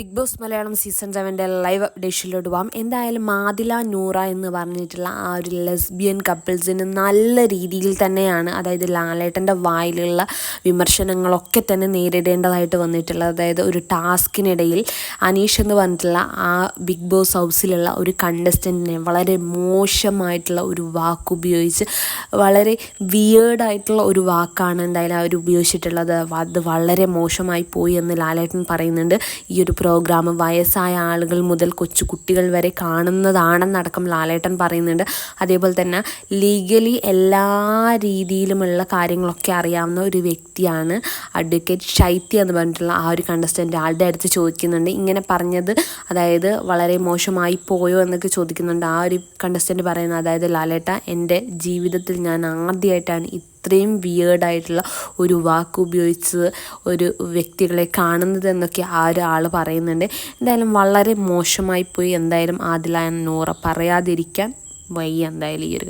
Big boss Malayalam season സെവന്റെ live അപ്ഡേഷനിലോട്ട് പോകാം എന്തായാലും മാതില നൂറ എന്ന് പറഞ്ഞിട്ടുള്ള ആ ഒരു ലെസ്ബിയൻ കപ്പിൾസിന് നല്ല രീതിയിൽ തന്നെയാണ് അതായത് ലാലേട്ടന്റെ വായിലുള്ള വിമർശനങ്ങളൊക്കെ തന്നെ നേരിടേണ്ടതായിട്ട് വന്നിട്ടുള്ളത്. അതായത് ഒരു ടാസ്കിനിടയിൽ അനീഷ് എന്ന് പറഞ്ഞിട്ടുള്ള ആ ബിഗ് ബോസ് ഹൗസിലുള്ള ഒരു കണ്ടസ്റ്റന്റിനെ വളരെ മോശമായിട്ടുള്ള ഒരു വാക്ക് ഉപയോഗിച്ച് വളരെ വിയേർഡായിട്ടുള്ള ഒരു വാക്കാണ് എന്തായാലും അവർ ഉപയോഗിച്ചിട്ടുള്ളത്. അത് വളരെ മോശമായി പോയി എന്ന് ലാലേട്ടൻ പറയുന്നുണ്ട്. ഈ ഒരു പ്രോഗ്രാം വയസ്സായ ആളുകൾ മുതൽ കൊച്ചു കുട്ടികൾ വരെ കാണുന്നതാണെന്നടക്കം ലാലേട്ടൻ പറയുന്നുണ്ട്. അതേപോലെ തന്നെ ലീഗലി എല്ലാ രീതിയിലുമുള്ള കാര്യങ്ങളൊക്കെ അറിയാവുന്ന ഒരു വ്യക്തിയാണ് അഡ്വക്കേറ്റ് ശൈത്യ എന്ന് പറഞ്ഞിട്ടുള്ള ആ ഒരു കണ്ടസ്റ്റന്റ് ആളുടെ അടുത്ത് ചോദിക്കുന്നുണ്ട്. ഇങ്ങനെ പറഞ്ഞത് അതായത് വളരെ മോശമായി പോയോ എന്നൊക്കെ ചോദിക്കുന്നുണ്ട്. ആ ഒരു കണ്ടസ്റ്റന്റ് പറയുന്നത് അതായത് ലാലേട്ട എന്റെ ജീവിതത്തിൽ ഞാൻ ആദ്യമായിട്ടാണ് ഇത്രയും വിയേർഡായിട്ടുള്ള ഒരു വാക്ക് ഉപയോഗിച്ച് ഒരു വ്യക്തികളെ കാണുന്നത് എന്നൊക്കെ ആ ഒരാൾ പറയുന്നുണ്ട്. എന്തായാലും വളരെ മോശമായി പോയി. എന്തായാലും ആദില നൂറ പറയാതിരിക്കാൻ വയ്യ. എന്തായാലും ഈ ഒരു